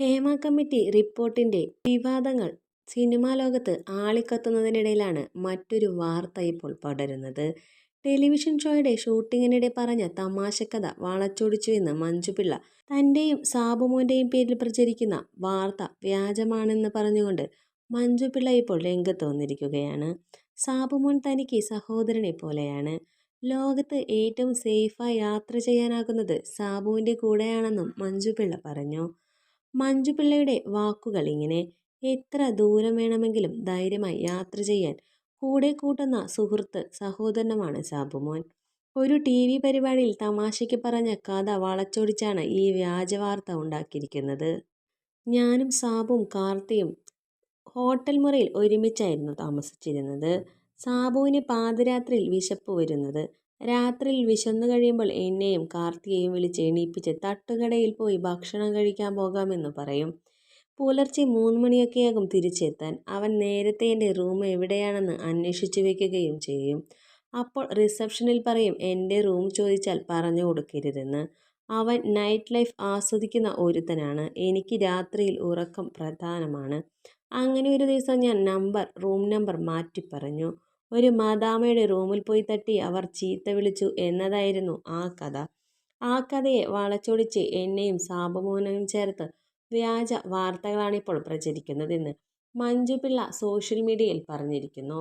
Hema committee റിപ്പോർട്ടിന്റെ വിവാദങ്ങൾ cinema ലോകത്ത് ആളിക്കത്തുന്നതിനിടയിലാണ് മറ്റൊരു വാർത്ത ഇപ്പോൾ പടരുന്നത്. ടെലിവിഷൻ ഷോയുടെ ഷൂട്ടിങ്ങിനിടെ പറഞ്ഞ തമാശക്കഥ വളച്ചൊടിച്ചുവെന്ന് മഞ്ജുപിള്ള തന്റെയും സാബുമോന്റെയും പേരിൽ പ്രചരിക്കുന്ന വാർത്ത വ്യാജമാണെന്ന് പറഞ്ഞുകൊണ്ട് മഞ്ജുപിള്ള ഇപ്പോൾ രംഗത്ത് വന്നിരിക്കുകയാണ്. സാബുമോൻ തനിക്ക് സഹോദരനെ പോലെയാണ്. ലോകത്ത് ഏറ്റവും സേഫായി യാത്ര ചെയ്യാനാകുന്നത് സാബുവിന്റെ കൂടെയാണെന്നും മഞ്ജുപിള്ള പറഞ്ഞു. മഞ്ജുപിള്ളയുടെ വാക്കുകൾ ഇങ്ങനെ: എത്ര ദൂരം വേണമെങ്കിലും ധൈര്യമായി യാത്ര ചെയ്യാൻ കൂടെ കൂട്ടുന്ന സുഹൃത്ത്, സഹോദരനുമാണ് സാബുമോൻ. ഒരു ടി വി പരിപാടിയിൽ തമാശയ്ക്ക് പറഞ്ഞ കഥ വളച്ചൊടിച്ചാണ് ഈ വ്യാജവാർത്ത ഉണ്ടാക്കിയിരിക്കുന്നത്. ഞാനും സാബും കാർത്തിയും ഹോട്ടൽ മുറിയിൽ ഒരുമിച്ചായിരുന്നു താമസിച്ചിരുന്നത്. സാബുവിന് പാതിരാത്രിയിൽ വിശപ്പ് വരുന്നത്. രാത്രിയിൽ വിശന്നു കഴിയുമ്പോൾ എന്നെയും കാർത്തിയെയും വിളിച്ച് എണീപ്പിച്ച് തട്ടുകടയിൽ പോയി ഭക്ഷണം കഴിക്കാൻ പോകാമെന്ന് പറയും. പുലർച്ചെ മൂന്ന് മണിയൊക്കെയാകും തിരിച്ചെത്താൻ. അവൻ നേരത്തെ എന്റെ റൂം എവിടെയാണെന്ന് അന്വേഷിച്ചു വെക്കുകയും ചെയ്യും. അപ്പോൾ റിസപ്ഷനിൽ പറയും എന്റെ റൂം ചോദിച്ചാൽ പറഞ്ഞു കൊടുക്കരുതെന്ന്. അവൻ നൈറ്റ് ലൈഫ് ആസ്വദിക്കുന്ന ഒരുത്തനാണ്. എനിക്ക് രാത്രിയിൽ ഉറക്കം പ്രധാനമാണ്. അങ്ങനെ ഒരു ദിവസം ഞാൻ നമ്പർ റൂം നമ്പർ മാറ്റിപ്പറഞ്ഞു. ഒരു മാതാമയുടെ റൂമിൽ പോയി തട്ടി അവർ ചീത്ത വിളിച്ചു എന്നതായിരുന്നു ആ കഥ. ആ കഥയെ വളച്ചൊടിച്ച് എന്നെയും സാബുമോനെയും ചേർത്ത് വ്യാജ വാർത്തകളാണിപ്പോൾ പ്രചരിക്കുന്നതെന്ന് മഞ്ജുപിള്ള സോഷ്യൽ മീഡിയയിൽ പറഞ്ഞിരിക്കുന്നു.